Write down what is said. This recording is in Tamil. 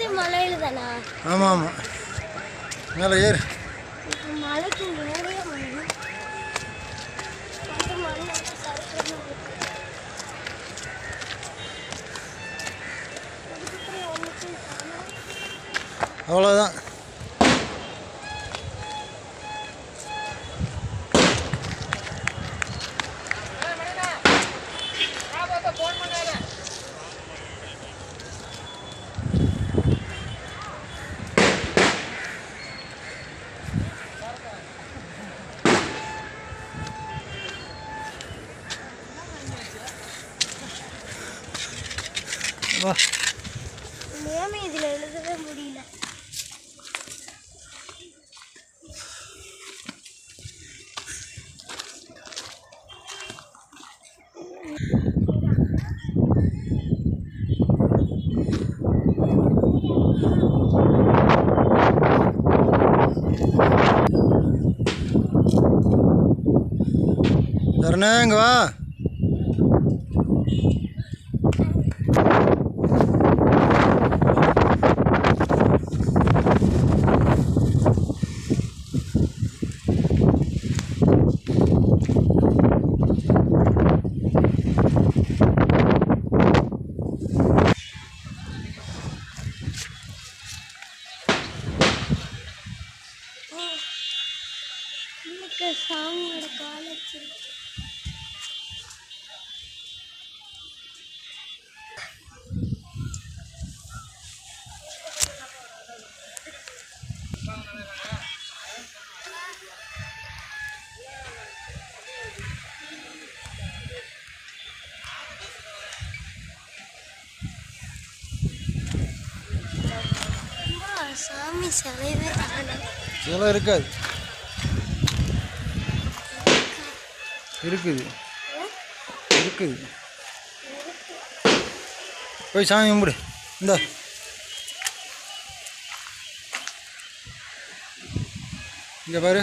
எழுதுறது மலையில தானா? ஆமாம் ஆமாம் மேலே ஏறு. மலைக்கு மேலேயே மலை வா. நேமே இதுல எழுதவே முடியல. தரணே இங்கே வா. இருக்கு சாமியோட காலேஜ் சாமி சிலையவே காணோம் சிலை இருக்காது. இருக்குது. இருக்குது. போய் சாமி கும்பிடு. இந்த. இங்கே பாரு.